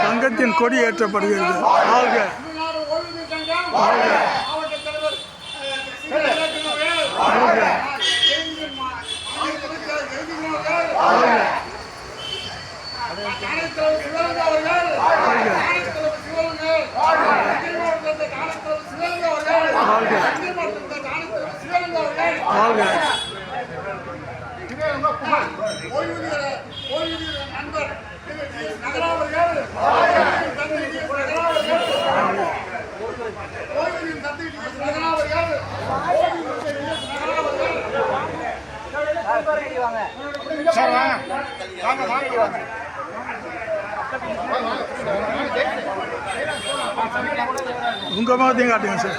சங்கத்தின் கொடி ஏற்றப்படுகிறது. ஆக. வாழ்க வாழ்க சங்கம் மாவட்ட தலைவர் அஹ், முகத்தையும் காட்டுங்க சார்.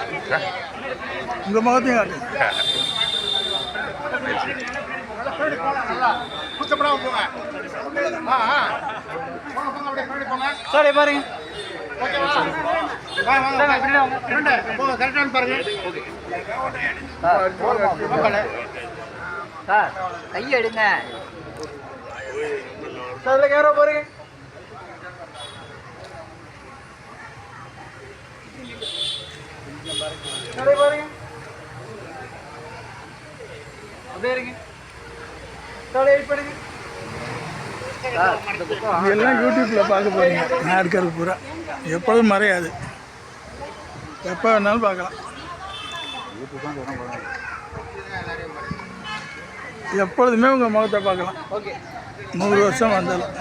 உங்க முகத்தையும் காட்டுங்க. கூச்சப்படாம போங்க. ஆ ஆ. போங்க போங்க அப்படியே பின்னாடி போங்க. சார் பாருங்க. ஓகேவா? வாங்க வாங்க பின்னாடி வாங்க. பின்னாடி போங்க கரெக்டான பாருங்க. சார் கை எடுங்க. சார் இல்லை கேமரா பாருங்க. பாருங்க. அப்படியே இருங்க. எல்லாம் யூடியூப்பில் பார்க்க போறீங்க. நான் இருக்கிறது பூரா. எப்பொழுதும் மறையாது. எப்போ வேணாலும் பார்க்கலாம். எப்பொழுதுமே உங்கள் முகத்தை பார்க்கலாம். நூறு வருஷம் வந்தாலும்.